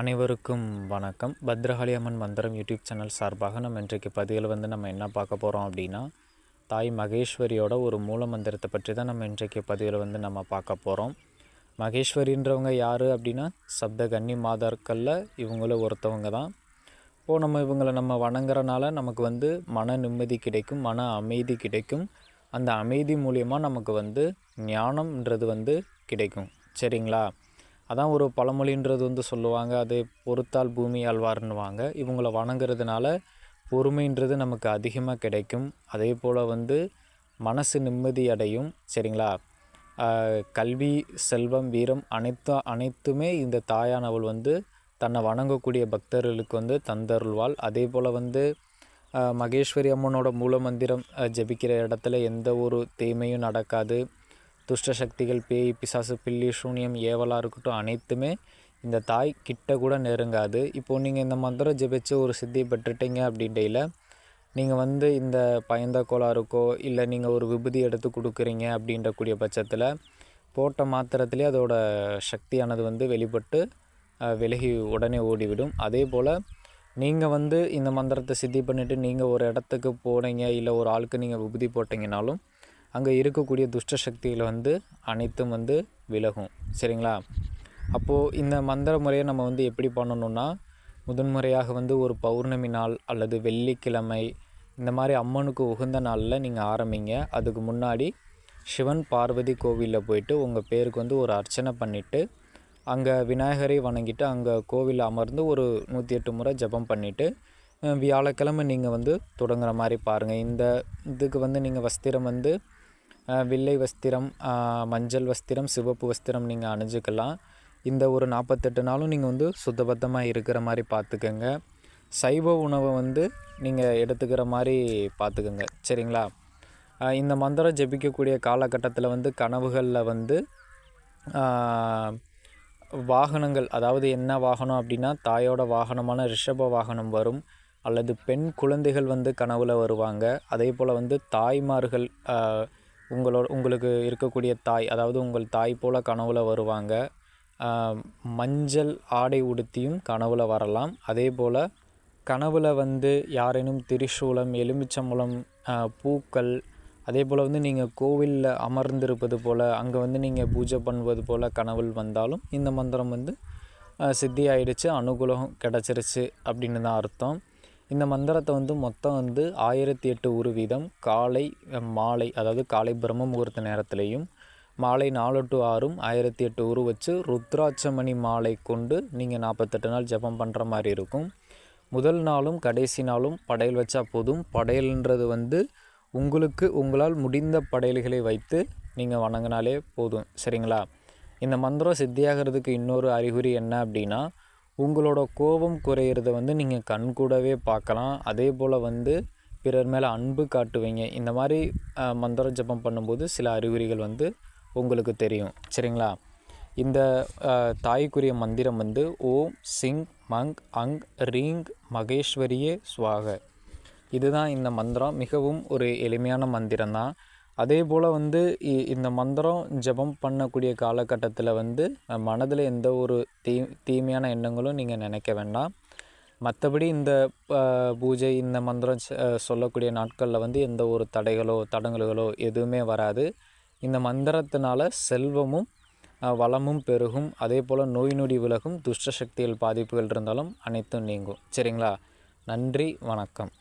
அனைவருக்கும் வணக்கம். பத்ரகாளி அம்மன் மந்திரம் யூடியூப் சேனல் சார்பாக நம்ம இன்றைக்கு பதிவில் வந்து நம்ம என்ன பார்க்க போகிறோம் அப்படின்னா தாய் மகேஸ்வரியோட ஒரு மூல மந்திரத்தை பற்றி தான் நம்ம இன்றைக்கு பதிவில் வந்து நம்ம பார்க்க போகிறோம் மகேஸ்வரின்றவங்க யார் அப்படின்னா சப்த கன்னி மாதர்களில் இவங்களும் ஒருத்தவங்க தான். இப்போது நம்ம இவங்களை நம்ம வணங்குறனால நமக்கு வந்து மன நிம்மதி கிடைக்கும் மன அமைதி கிடைக்கும். அந்த அமைதி மூலியமாக நமக்கு வந்து ஞானம்ன்றது வந்து கிடைக்கும். சரிங்களா? அதான் ஒரு பழமொழின்றது வந்து சொல்லுவாங்க அது பொறுத்தால் பூமி ஆழ்வார்னுவாங்க இவங்கள வணங்குறதுனால பொறுமைன்றது நமக்கு அதிகமாக கிடைக்கும். அதே போல் வந்து மனசு நிம்மதி அடையும் சரிங்களா? கல்வி செல்வம் வீரம் அனைத்து அனைத்துமே இந்த தாயானவள் வந்து தன்னை வணங்கக்கூடிய பக்தர்களுக்கு வந்து தந்தருள்வாள். அதே போல் வந்து மகேஸ்வரி அம்மனோட மூல மந்திரம் ஜபிக்கிற இடத்துல எந்த ஒரு தீமையும் நடக்காது. துஷ்ட சக்திகள் பேய் பிசாசு பில்லி சூனியம் ஏவலாக இருக்கட்டும் அனைத்துமே இந்த தாய் கிட்ட கூட நெருங்காது. இப்போது நீங்கள் இந்த மந்திரம் ஜெபிச்சு ஒரு சித்தி பெற்றுட்டீங்க அப்படின்டையில் நீங்கள் வந்து இந்த பயந்த கோளாறுக்கோ இல்லை நீங்கள் ஒரு விபூதி எடுத்து கொடுக்குறீங்க அப்படின்றக்கூடிய பட்சத்தில் போட்ட மாத்திரத்திலே அதோட சக்தியானது வந்து வெளிப்பட்டு விலகி உடனே ஓடிவிடும். அதே போல் நீங்கள் வந்து இந்த மந்திரத்தை சித்தி பண்ணிவிட்டு நீங்கள் ஒரு இடத்துக்கு போனீங்க இல்லை ஒரு ஆளுக்கு நீங்கள் விபூதி போட்டிங்கனாலும் அங்கே இருக்கக்கூடிய துஷ்ட சக்திகள் வந்து அனைத்தும் வந்து விலகும். சரிங்களா? அப்போது இந்த மந்திர முறையை நம்ம வந்து எப்படி பண்ணணும்னா முதன்முறையாக வந்து ஒரு பௌர்ணமி நாள் அல்லது வெள்ளிக்கிழமை இந்த மாதிரி அம்மனுக்கு உகந்த நாளில் நீங்கள் ஆரம்பிங்க. அதுக்கு முன்னாடி சிவன் பார்வதி கோவிலில் போயிட்டு உங்கள் பேருக்கு வந்து ஒரு அர்ச்சனை பண்ணிவிட்டு அங்கே விநாயகரை வணங்கிட்டு அங்கே கோவிலில் அமர்ந்து ஒரு நூற்றி எட்டு முறை ஜபம் பண்ணிவிட்டு வியாழக்கிழமை நீங்கள் வந்து தொடங்குற மாதிரி பாருங்கள் இந்த இதுக்கு வந்து நீங்கள் வஸ்திரம் வந்து வெள்ளை வஸ்திரம் மஞ்சள் வஸ்திரம் சிவப்பு வஸ்திரம் நீங்கள் அணிஞ்சிக்கலாம். இந்த ஒரு நாற்பத்தெட்டு நாளும் நீங்கள் வந்து சுத்தபத்தமாக இருக்கிற மாதிரி பார்த்துக்கோங்க சைவ உணவை வந்து நீங்கள் எடுத்துக்கிற மாதிரி பார்த்துக்கோங்க சரிங்களா? இந்த மந்திரம் ஜெபிக்கக்கூடிய காலகட்டத்தில் வந்து கனவுகளில் வந்து வாகனங்கள் அதாவது என்ன வாகனம் அப்படின்னா தாயோட வாகனமான ரிஷப வாகனம் வரும். அல்லது பெண் குழந்தைகள் வந்து கனவில் வருவாங்க. அதே போல் வந்து தாய்மார்கள் உங்களோட உங்களுக்கு இருக்கக்கூடிய தாய் அதாவது உங்கள் தாய் போல் கனவில் வருவாங்க. மஞ்சள் ஆடை உடுத்தியும் கனவில் வரலாம். அதே போல் கனவில் வந்து யாரேனும் திரிசூலம் எலுமிச்சம்பழம் பூக்கள் அதே போல் வந்து நீங்கள் கோவிலில் அமர்ந்திருப்பது போல் அங்கே வந்து நீங்கள் பூஜை பண்ணுவது போல் கனவுள் வந்தாலும் இந்த மந்திரம் வந்து சித்தி ஆயிடுச்சு அனுகூலம் கிடச்சிருச்சு அப்படின்னு தான் அர்த்தம். இந்த மந்திரத்தை வந்து மொத்தம் வந்து ஆயிரத்தி எட்டு உரு வீதம் காலை மாலை அதாவது காலை பிரம்ம முகூர்த்த நேரத்துலேயும் மாலை நாலு டு ஆறும் ஆயிரத்தி எட்டு உரு வச்சு ருத்ராட்சமணி மாலை கொண்டு நீங்கள் நாற்பத்தெட்டு நாள் ஜபம் பண்ணுற மாதிரி இருக்கும். முதல் நாளும் கடைசி நாளும் படையல் வச்சா போதும். படையல்ன்றது வந்து உங்களுக்கு உங்களால் முடிந்த படையல்களை வைத்து நீங்கள் வணங்கினாலே போதும். சரிங்களா? இந்த மந்திரம் சித்தியாகிறதுக்கு இன்னொரு அறிகுறி என்ன அப்படின்னா உங்களோட கோபம் குறையிறத வந்து நீங்கள் கண்கூடவே பார்க்கலாம். அதே போல் வந்து பிறர் மேலே அன்பு காட்டுவீங்க. இந்த மாதிரி மந்திர ஜபம் பண்ணும்போது சில அறிகுறிகள் வந்து உங்களுக்கு தெரியும். சரிங்களா? இந்த தாய்க்குரிய மந்திரம் வந்து ஓம் சிங் மங் அங் ரீங் மகேஸ்வரியே சுவாக. இதுதான் இந்த மந்திரம். மிகவும் ஒரு எளிமையான மந்திரம் தான் அதே போல் வந்து இந்த மந்திரம் ஜபம் பண்ணக்கூடிய காலகட்டத்தில் வந்து மனதில் எந்த ஒரு தீ தீமையான எண்ணங்களும் நீங்கள் நினைக்க வேண்டாம். மற்றபடி இந்த பூஜை இந்த மந்திரம் சொல்லக்கூடிய நாட்களில் வந்து எந்த ஒரு தடைகளோ தடங்கல்களோ எதுவுமே வராது. இந்த மந்திரத்தினால செல்வமும் வளமும் பெருகும். அதே போல் நோய் நொடி விலகும் துஷ்ட சக்திகள் பாதிப்புகள் இருந்தாலும் அனைத்தும் நீங்கும். சரிங்களா? நன்றி வணக்கம்.